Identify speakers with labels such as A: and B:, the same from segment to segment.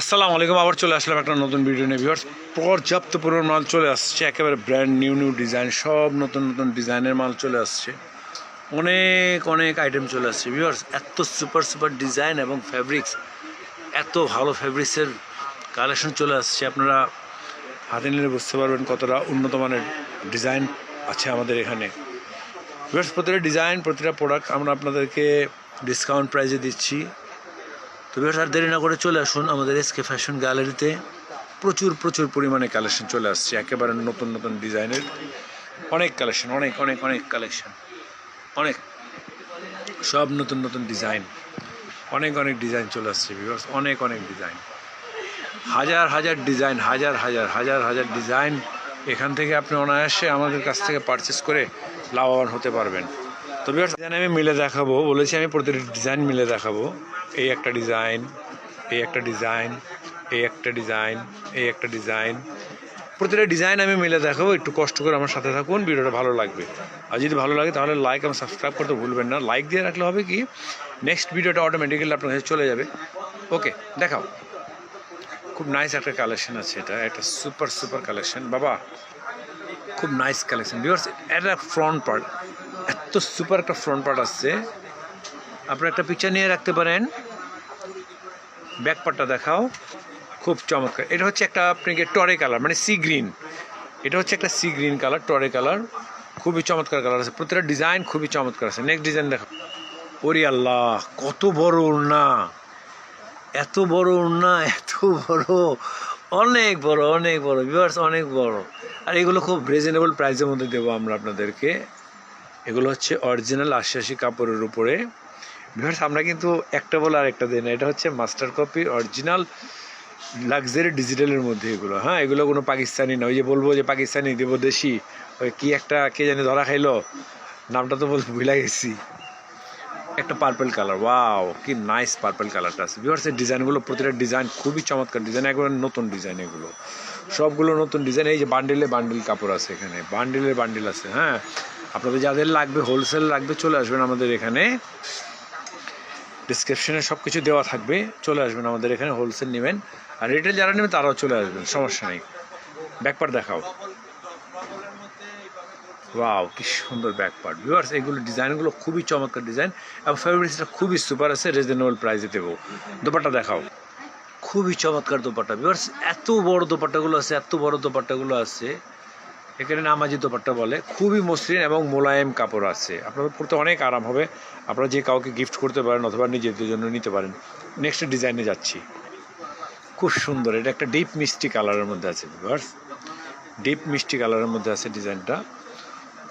A: আসসালামু আলাইকুম, আবার চলে আসলাম একটা নতুন ভিডিও নিয়ে। ভিউয়ার্স পর্যাপ্ত পরিমাণ মাল চলে আসছে, একেবারে ব্র্যান্ড নিউ নিউ ডিজাইন সব নতুন নতুন ডিজাইনের মাল চলে আসছে। অনেক অনেক আইটেম চলে আসছে। ভিউয়ার্স এত সুপার সুপার ডিজাইন এবং ফ্যাব্রিক্স এত ভালো ফ্যাব্রিক্সের কালেকশন চলে আসছে। আপনারা হাতে নিলে বুঝতে পারবেন কতটা উন্নত মানের ডিজাইন আছে আমাদের এখানে। ভিউয়ার্স প্রতিটা ডিজাইন প্রতিটা প্রোডাক্ট আমরা আপনাদেরকে ডিসকাউন্ট প্রাইজে দিচ্ছি। তো ভিউয়ার্স আর দেরি না করে চলে আসুন আমাদের এসকে ফ্যাশন গ্যালারিতে প্রচুর প্রচুর পরিমাণে কালেকশন চলে আসছে। একেবারে নতুন নতুন ডিজাইনের অনেক কালেকশন অনেক অনেক অনেক কালেকশন অনেক। সব নতুন নতুন ডিজাইন অনেক অনেক ডিজাইন চলে আসছে ভিউয়ার্স অনেক অনেক ডিজাইন হাজার হাজার ডিজাইন হাজার হাজার হাজার হাজার ডিজাইন এখান থেকে আপনি অনায়াসে আমাদের কাছ থেকে পারচেস করে লাভবান হতে পারবেন। তো ডিজাইন আমি মিলে দেখাবো, বলেছি আমি প্রতিটি ডিজাইন মিলে দেখাবো। এই একটা ডিজাইন এই একটা ডিজাইন এই একটা ডিজাইন এই একটা ডিজাইন প্রতিটা ডিজাইন আমি মিলে দেখাবো, একটু কষ্ট করে আমার সাথে থাকুন, ভিডিওটা ভালো লাগবে। আর যদি ভালো লাগে তাহলে লাইক এবং সাবস্ক্রাইব করতে ভুলবেন না। লাইক দিয়ে রাখলে হবে কি নেক্সট ভিডিওটা অটোমেটিক্যালি আপনার কাছে চলে যাবে। ওকে দেখাও। খুব নাইস একটা কালেকশন আছে এটা একটা সুপার সুপার কালেকশন বাবা, খুব নাইস কালেকশন বিকজ এটা ফ্রন্ট পার্ট এত সুপার একটা ফ্রন্ট পার্ট আসছে। আপনারা একটা পিকচার নিয়ে রাখতে পারেন। ব্যাক পার্টটা দেখাও। খুব চমৎকার। এটা হচ্ছে একটা আপনাকে টরে কালার মানে সি গ্রিন এটা হচ্ছে একটা সি গ্রিন কালার টরে কালার খুবই চমৎকার কালার আছে। প্রতিটা ডিজাইন খুবই চমৎকার আছে। নেক্সট ডিজাইন দেখো ওরি আল্লাহ, কত বড় ওড়না। এত বড় ওড়না, এত বড়। অনেক বড় অনেক বড়। ভিউয়ার্স অনেক বড়। আর এগুলো খুব রিজনেবল প্রাইসের মধ্যে দেবো আমরা আপনাদেরকে। এগুলো হচ্ছে অরিজিনাল আশি কাপড়ের উপরে। ভিউয়ার্স আমরা কিন্তু একটা বলে আরেকটা দিই না, এটা হচ্ছে মাস্টার কপি অরিজিনাল লাক্সারি ডিজিটালের মধ্যে এগুলো। হ্যাঁ এগুলো কোনো পাকিস্তানি না, ওই যে বলব যে পাকিস্তানি, দেবো দেশি, ওই কী একটা, কে জানি ধরা খাইলো? নামটা তো বল ভুলে গেছি। একটা পার্পল কালার ওয়াও কি নাইস পার্পল কালারটা আছে। ভিউয়ার্স এই ডিজাইনগুলো প্রতিটা ডিজাইন খুবই চমৎকার ডিজাইন একবার নতুন ডিজাইন এগুলো। সবগুলো নতুন ডিজাইন এই যে বান্ডিলে বান্ডিল কাপড় আছে এখানে বান্ডিলের বান্ডিল আছে হ্যাঁ। আপনাদের যাদের লাগবে হোলসেল লাগবে, চলে আসবেন আমাদের এখানে। ডিসক্রিপশনে সব কিছু দেওয়া থাকবে, চলে আসবেন আমাদের এখানে হোলসেল নেবেন। আর রিটেল যারা নেবেন তারাও চলে আসবেন, সমস্যা নেই। ব্যাকপার্ট দেখাও। ওয়াও কি সুন্দর ব্যাকপার্ট ভিউয়ার্স এগুলো ডিজাইনগুলো খুবই চমৎকার ডিজাইন এবং ফেব্রিক্সটা খুবই সুপার আছে রিজনেবল প্রাইসে দেবো। দোপাট্টা দেখাও। খুবই চমৎকার দোপাট্টা। ভিউয়ার্স এত বড় দোপাট্টাগুলো আছে, এত বড় দোপাট্টাগুলো আছে। এখানে নামাজি দোপাট্টা বলে, খুবই মসৃণ এবং মোলায়েম কাপড় আছে। আপনাদের পড়তে অনেক আরাম হবে। আপনারা যে কাউকে গিফট করতে পারেন অথবা নিজেদের জন্য নিতে পারেন। নেক্সট ডিজাইনে যাচ্ছি। খুব সুন্দর। এটা একটা ডিপ মিষ্টি কালারের মধ্যে আছে ভিউয়ার্স ডিপ মিষ্টি কালারের মধ্যে আছে ডিজাইনটা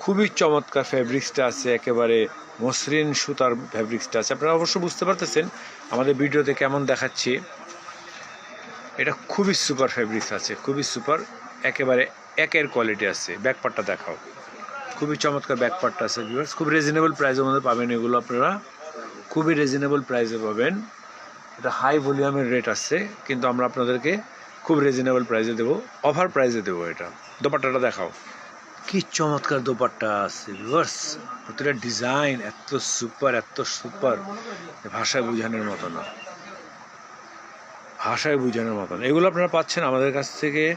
A: খুবই চমৎকার ফ্যাব্রিক্সটা আছে, একেবারে মসৃণ সুতার ফ্যাব্রিক্সটা আছে। আপনারা অবশ্য বুঝতে পারতেছেন আমাদের ভিডিওতে কেমন দেখাচ্ছি। এটা খুবই সুপার ফ্যাব্রিক্স আছে, খুবই সুপার একেবারে একের কোয়ালিটি আছে। ব্যাকপার্টটা দেখাও। খুবই চমৎকার ব্যাকপার্টটা আছে ভিউয়ার্স খুব রিজনেবল প্রাইসের মধ্যে পাবেন এগুলো আপনারা। খুবই রিজনেবল প্রাইসে পাবেন। এটা হাই ভলিউমের রেট আছে, কিন্তু আমরা আপনাদেরকে খুব রিজনেবল প্রাইসে দেবো। অফার প্রাইসে দেবো এটা। দোপাট্টাটা দেখাও। কি চমৎকার দোপাট্টা আছে ভিউয়ার্স প্রতিটা ডিজাইন এত সুপার এত সুপার ভাষায় বোঝানোর মতো না। ভাষায় বোঝানোর মতো না। এগুলো আপনারা পাচ্ছেন আমাদের কাছ থেকে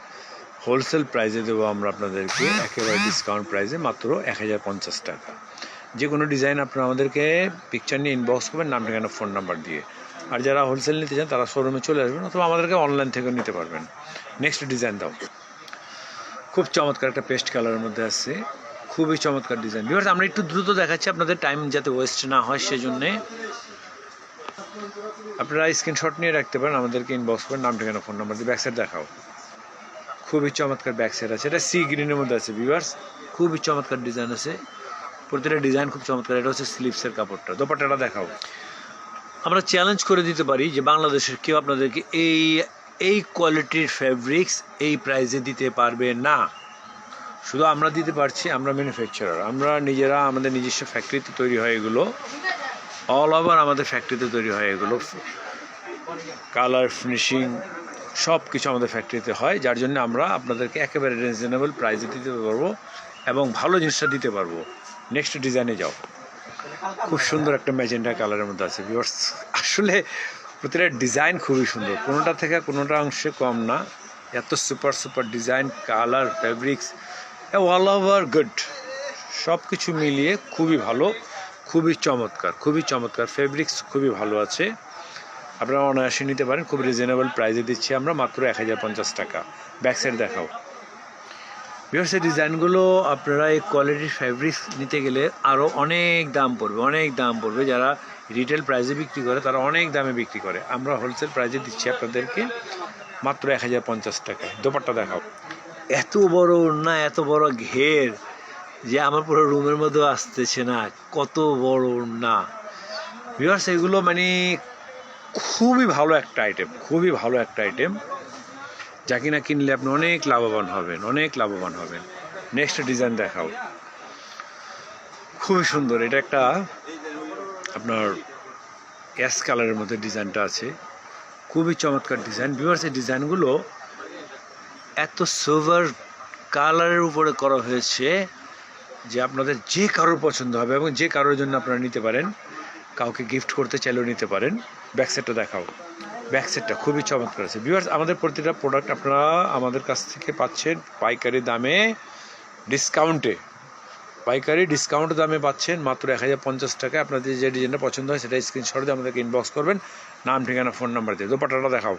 A: হোলসেল প্রাইসে দেবো আমরা আপনাদেরকে একেবারে ডিসকাউন্ট প্রাইসে মাত্র এক হাজার পঞ্চাশ টাকা। যে কোনো ডিজাইন আপনারা আমাদেরকে পিকচার নিয়ে ইনবক্স করবেন নাম ঠিকানা ফোন নাম্বার দিয়ে। আর যারা হোলসেল নিতে চান তারা শোরুমে চলে আসবেন অথবা আমাদেরকে অনলাইন থেকেও নিতে পারবেন। নেক্সট ডিজাইন দাও। খুব চমৎকার একটা পেস্ট কালারের মধ্যে আছে। খুবই চমৎকার ডিজাইন বিভার্স আমরা একটু দ্রুত দেখাচ্ছি আপনাদের টাইম যাতে ওয়েস্ট না হয় সেজন্যে আপনারা স্ক্রিনশট নিয়ে রাখতে পারেন আমাদেরকে ইনবক্স করেন নাম ঠিকানা ফোন নাম্বার দিয়ে ব্যাকসাইড দেখাও। খুবই চমৎকার ব্যাক ব্যাকসাইড আছে। এটা সি গ্রিনের মধ্যে আছে ভিউয়ার্স খুবই চমৎকার ডিজাইন আছে। প্রতিটা ডিজাইন খুব চমৎকার। এটা হচ্ছে স্লিপসের কাপড়টা। দোপাট্টাটা দেখাও। আমরা চ্যালেঞ্জ করে দিতে পারি যে বাংলাদেশের কেউ আপনাদেরকে এই এই কোয়ালিটির ফ্যাব্রিক্স এই প্রাইসে দিতে পারবে না। শুধু আমরা দিতে পারছি, আমরা ম্যানুফ্যাকচারার আমরা নিজেরা আমাদের নিজস্ব ফ্যাক্টরিতে তৈরি হয় এগুলো। অল ওভার আমাদের ফ্যাক্টরিতে তৈরি হয় এগুলো। কালার ফিনিশিং সব কিছু আমাদের ফ্যাক্টরিতে হয়, যার জন্য আমরা আপনাদেরকে একেবারে রিজনেবল প্রাইসে দিতে পারব এবং ভালো জিনিসটা দিতে পারব। নেক্সট ডিজাইনে যাও। খুব সুন্দর একটা ম্যাজেন্ডা কালারের মধ্যে আছে ভিউয়ার্স আসলে প্রতিটা ডিজাইন খুবই সুন্দর, কোনোটা থেকে কোনোটা অংশে কম না। এত super super design colour fabrics all over good সব কিছু মিলিয়ে খুবই ভালো, খুবই চমৎকার খুবই চমৎকার। ফেব্রিক্স খুবই ভালো আছে। আপনারা অনায়াসে নিতে পারেন, খুব রিজনেবল প্রাইসে দিচ্ছি আমরা, মাত্র এক হাজার পঞ্চাশ টাকা। ব্যাক সাইড দেখাও। এই ডিজাইনগুলো আপনারা এই কোয়ালিটির ফ্যাব্রিক্স নিতে গেলে আরও অনেক দাম পড়বে, অনেক দাম পড়বে। যারা রিটেল প্রাইসে বিক্রি করে, তারা অনেক দামে বিক্রি করে। আমরা হোলসেল প্রাইসে দিচ্ছি আপনাদেরকে মাত্র এক হাজার পঞ্চাশ টাকায় দোপাট্টা দেখাও। এত বড় না, এত বড় ঘের যে আমার পুরো রুমের মধ্যে আসতেছে না, কত বড় না। ভিউয়ার্স এগুলো মানে খুবই ভালো একটা আইটেম খুবই ভালো একটা আইটেম যা কিনা কিনলে আপনি অনেক লাভবান হবেন, অনেক লাভবান হবেন। নেক্সট ডিজাইন দেখাও। খুবই সুন্দর, এটা একটা আপনার অ্যাশ কালারের মধ্যে ডিজাইনটা আছে। খুবই চমৎকার ডিজাইন ভিউয়ার্স এই ডিজাইনগুলো এত সোভার কালারের উপরে করা হয়েছে যে আপনাদের যে কারোর পছন্দ হবে এবং যে কারোর জন্য আপনারা নিতে পারেন, কাউকে গিফট করতে চাইলেও নিতে পারেন। ব্যাক সেটটা দেখাও। ব্যাক সেটটা খুবই চমৎকার আছে। ভিউয়ার্স আমাদের প্রতিটা প্রোডাক্ট আপনারা আমাদের কাছ থেকে পাচ্ছেন পাইকারি দামে ডিসকাউন্টে পাইকারি ডিসকাউন্ট দামে পাচ্ছেন মাত্র এক হাজার পঞ্চাশ টাকায়। আপনাদের যে ডিজাইনটা পছন্দ হয় সেটা স্ক্রিনশট দিয়ে আমাদেরকে ইনবক্স করবেন। নাম, ঠিকানা ফোন নাম্বার দিয়ে। দোপাট্টাটা দেখাও।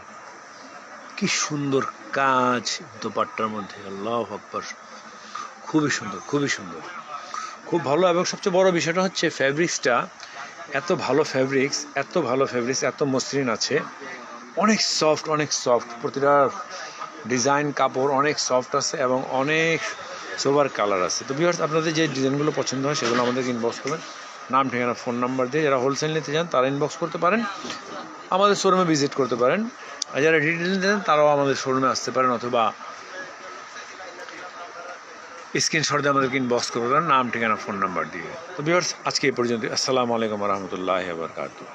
A: কি সুন্দর কাজ দোপাট্টার মধ্যে। আল্লাহ আকবর। খুবই সুন্দর খুবই সুন্দর। খুব ভালো এবং সবচেয়ে বড় বিষয়টা হচ্ছে ফ্যাব্রিক্সটা এত ভালো ফ্যাব্রিক্স এত ভালো ফ্যাব্রিক্স এত মসৃণ আছে। অনেক সফট অনেক সফট প্রতিটা ডিজাইন কাপড় অনেক সফট আছে এবং অনেক সোবার কালার আছে। তো ভিউয়ার্স আপনাদের যে ডিজাইনগুলো পছন্দ হয় সেগুলো আমাদেরকে ইনবক্স করবেন। নাম, ঠিকানা ফোন নাম্বার দিয়ে যারা হোলসেল নিতে চান তারা ইনবক্স করতে পারেন। আমাদের শোরুমে ভিজিট করতে পারেন। আর যারা রিটেল নিতে চান তারাও আমাদের শোরুমে আসতে পারেন অথবা স্ক্রিনশট দিয়ে আমাদেরকে ইনবক্স করতে পারেন নাম, ঠিকানা ফোন নাম্বার দিয়ে। তো ভিউয়ার্স আজকে এই পর্যন্ত আসসালামু আলাইকুম রহমতুল্লাহ বরকাতুহ।